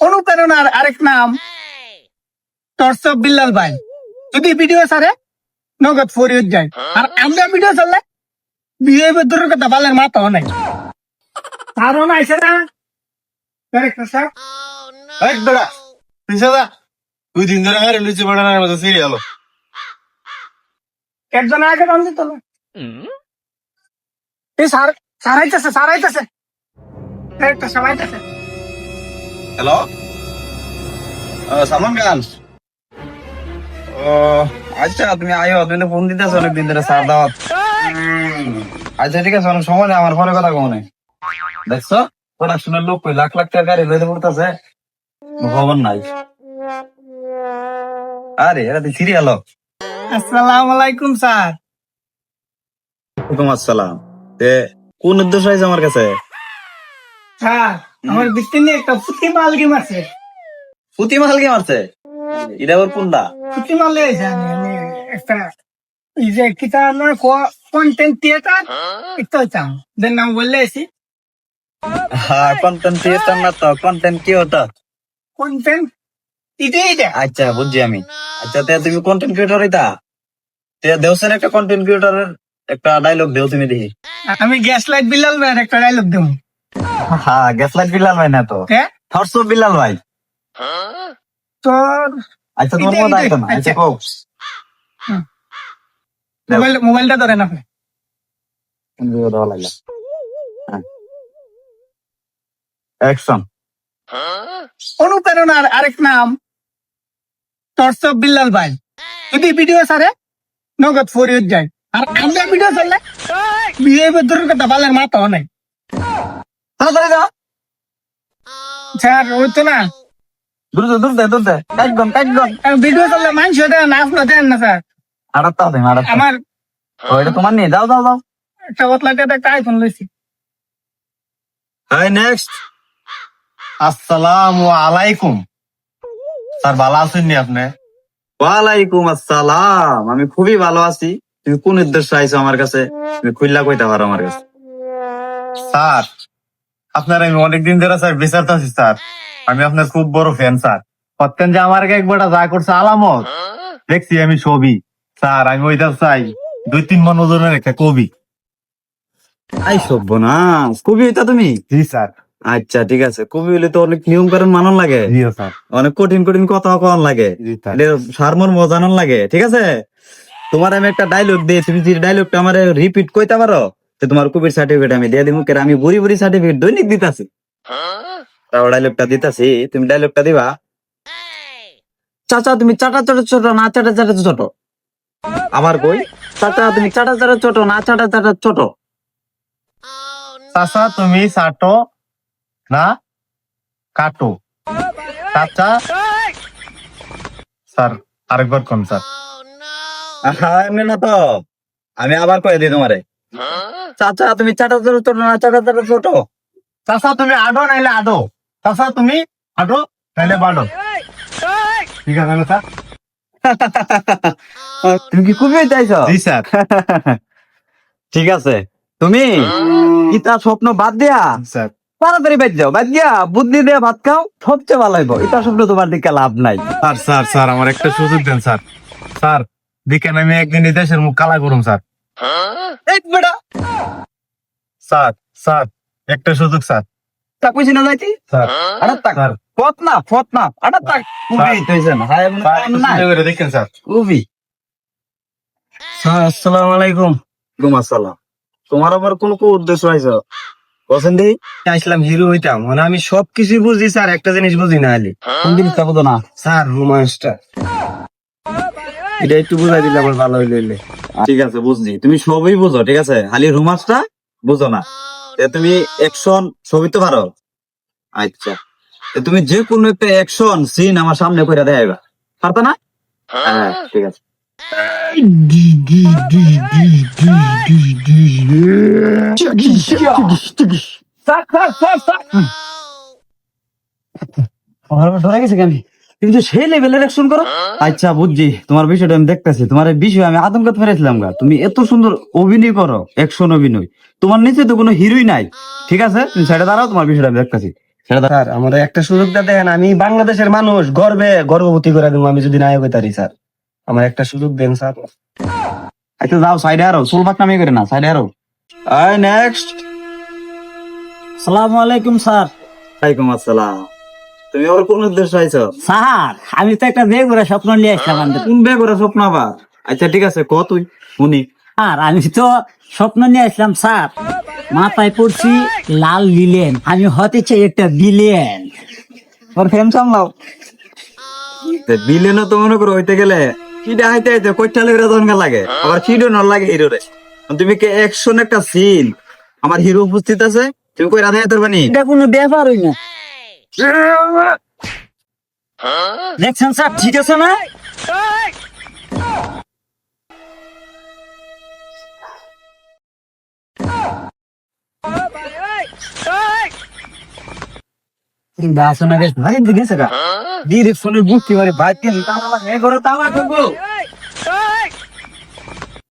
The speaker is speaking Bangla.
অনুপ্রেরণার আরেক নাম টর্চ বিল্লাল ভাই। যদি ভিডিও সারে নগদ ফরিয়ত যায়। আর আমরা ভিডিও চললে বিয়ে দূরের কথা বালের মাথাও নাই। না আইসে না দুই দিন ধরে হারে লুচি বানানোর মতো সিরিয়াল একজন আগে দাম দিত এই সার সারাইতেছে সারাইতেছে। একটা সারাইতেছে হ্যালো সালমান খান ও আচ্ছা তুমি আয়ো তুমি তো ফোন দিতেছ অনেকদিন ধরে সার দাওয়াত। আচ্ছা ঠিক আছে অনেক সময় নেই আমার ফোনে কথা কমনে দেখছ? প্রোডাকশনের লোক কই লাখ লাখ টাকা গাড়ি লইতে পড়তেছে খবর নাই। আরে এরা তো সিরিয়াল আসসালামু আলাইকুম স্যার। ওয়ালাইকুম আসসালাম। তে কোন উদ্দেশ্য আছে আমার কাছে? স্যার আমার বৃত্তি নিয়ে একটা ফুটি মাল গেম আছে ফুতি মাল কে মারছে? এটা আবার কোনটা? ফুটি মালে আমি একটা এই যে কিতা নয় কন্টেন্ট থিয়েটার একটা চাও দেন নাম বললে এসি। হ্যাঁ কন্টেন্ট ক্রিয়েটার না তো কন্টেন্ট কি হতো কন্টেন্ট ইটে ইটে আচ্ছা বুঝছি আমি। আচ্ছা তে তুমি কন্টেন্ট ক্রিয়েটর এটা? তে দেওছেন একটা কন্টেন্ট ক্রিয়েটরের একটা ডায়লগ দেও তুমি দেখি। আমি গ্যাস লাইট ভাইয়ের একটা ডায়লগ দেবো। হ্যাঁ গ্যাসলাইট বিলাল ভাই না তো। হ্যাঁ বিলাল ভাই। তোর আচ্ছা তোমার এটাই, আইতো না আচ্ছা আচ্ছা। কও। মোবাইল মোবাইলটা ধরেন আপনি অ্যাকশন অনুপ্রেরণার আরেক নাম টর্চ বিল্লাল ভাই। যদি ভিডিও সারে নগদ ফরিয়ত যায়। আর আমরা ভিডিও চললে বিয়ে দূরের কথা বালের মাথাও নাই। তাড়াতাড়ি দাও স্যার ওই তো না। দ্রুত দ্রুত দ্রুত একদম একদম ভিডিও চললে মানুষ দেন না আপনি দেন না স্যার। আড়াত্তা দেন আড়াত্তা আমার ওইটা তোমার নিয়ে যাও যাও যাও। একটা বতলাতে একটা আইফোন লইছি। হাই নেক্সট আসসালামু আলাইকুম। স্যার ভালো আছেন নি আপনি? ওয়ালাইকুম আসসালাম। আমি খুবই ভালো আছি। তুমি কোন উদ্দেশ্যে আইছো আমার কাছে? তুমি খুললা কইতে পারো আমার কাছে। স্যার আপনার আমি অনেকদিন ধরে স্যার বিচারতেছি স্যার। আমি আপনার খুব বড় ফ্যান স্যার। সত্যেন যে আমার একবার যা করছে আলামত। দেখছি আমি ছবি। স্যার আমি ওইটা চাই। দুই তিন মন ওজনের একটা কবি। আই সভ্য না কবি হইতা তুমি? জি স্যার। আচ্ছা ঠিক আছে। কবি হইলে তো অনেক নিয়ম কারণ মানন লাগে। জি স্যার। অনেক কঠিন কঠিন কথা কন লাগে। সারমর মজানন লাগে ঠিক আছে? তোমার আমি একটা ডায়লগ দিই তুমি যে ডায়লগটা আমার রিপিট কইতে পারো? তো তোমার কবির সার্টিফিকেট আমি দিয়ে দিব কেন আমি বুড়ি বুড়ি সার্টিফিকেট দৈনিক দিতাছি। তাও ডায়লগটা দিতাছি, তুমি ডায়লগটা দিবা। চাচা, তুমি চাটা চাটা ছোট, না চাটা চাটা ছোট? আমার কই? চাচা, তুমি চাটা চাটা ছোট, না চাটা চাটা ছোট? চাচা, তুমি চাটো, না কাটো? চাচা, স্যার, আরেকবার কোন স্যার। হ্যাঁ এমনি না তো। আমি আবার কয়ে দিই তোমারে। চাচা তুমি চাটা ছোট না চাটা চাটা ছোট? চাচা তুমি আডো নাইলে আডো চাচা তুমি আডো নাইলে বাডো ঠিক আছে না স্যার তুমি কি খুবই চাইছ জি স্যার। ঠিক আছে। তুমি ইটা স্বপ্ন বাদ দিয়া স্যার। তাড়াতাড়ি বাদ যাও বাদ দিয়া বুদ্ধি দিয়ে ভাত খাও সবচেয়ে ভালো হইব। ইটা স্বপ্ন তোমার দিকে লাভ নাই। স্যার স্যার স্যার আমার একটা সুযোগ দেন স্যার। স্যার দিকেন আমি একদিন দেশের মুখ কালা করুম স্যার। এক বেটা। স্যার স্যার একটা সুযোগ স্যার। তা কইছি না যাইতি? স্যার আরে তাক ফত না ফত না আরে তাক খুবই তৈছে হায় মনে স্যার কাম একটু নাই। সুযোগ করে দেখেন স্যার। খুবই স্যার আসসালামু আলাইকুম। ওয়ালাইকুম আসসালাম। তোমার আবার কোন কোন উদ্দেশ্য আইছো বসেন দি। আসলাম হিরো হইতাম। মানে আমি সবকিছু বুঝি স্যার। একটা জিনিস বুঝি না আলি কোন না। স্যার রোমান্সটা এটা একটু বুঝাই দিলে আমার ভালো হইলে ঠিক আছে বুঝলি। তুমি সবই বুঝো ঠিক আছে? খালি রোমান্সটা বুঝো না। তুমি অ্যাকশন ছবি তো পারো আচ্ছা। তুমি যে কোনো একটা অ্যাকশন সিন আমার সামনে করে দেখাইবা পারতা না? হ্যাঁ ঠিক আছে। আমার ধরে গেছে কেন? তুমি তো সেই লেভেলের অ্যাকশন করো? আচ্ছা বুঝছি। তোমার বিষয়টা আমি দেখতেছি। তোমার এই বিষয়ে আমি আতঙ্ক ফেরেছিলাম গা। তুমি এত সুন্দর অভিনয় করো অ্যাকশন অভিনয়। তোমার নিচে তো কোনো হিরোই নাই। ঠিক আছে? তুমি সাইডে দাঁড়াও তোমার বিষয়টা আমি দেখতেছি। সেটা স্যার আমার একটা সুযোগ দেন আমি বাংলাদেশের মানুষ গর্বে গর্ভবতী করে দেবো আমি যদি নায়ক হইতারি স্যার। আমার একটা সুযোগ দেন স্যার। আচ্ছা যাও সাইডে আরও। চুল ফাঁক নামিয়ে করে না সাইডে আরও। আই নেক্সট সালাম আলাইকুম স্যার। ওয়ালাইকুম আসসালাম। তুমি কোন উদ্দেশ্য আইছো স্যার আমি তো একটা স্বপ্ন নিয়ে আসলাম আমাদের কোন স্বপ্ন আবার? আচ্ছা ঠিক আছে ক তুই? শুনি। স্যার আমি তো স্বপ্ন নিয়ে আসলাম স্যার। মাথায় পড়ছি লাল লিলেন আমি হতে চাই একটা বিলিয়ন ওর সামলাও। তো মনে করো হইতে গেলে কিটা হাইতে হাইতে কইটা লেগে দনগা লাগে আবার হিরো নর লাগে হিরো রে তুমি কে অ্যাকশন একটা সিন আমার হিরো উপস্থিত আছে? তুমি কই রাধা তোর বানি এটা কোনো ব্যাপারই না। দেখছেন স্যার ঠিক আছে না বাসনা বেশ ভাই দিয়েছে গা ডিরেকশনের বুক কি মানে ভাই কেন তাহলে এ করে তাওয়া করব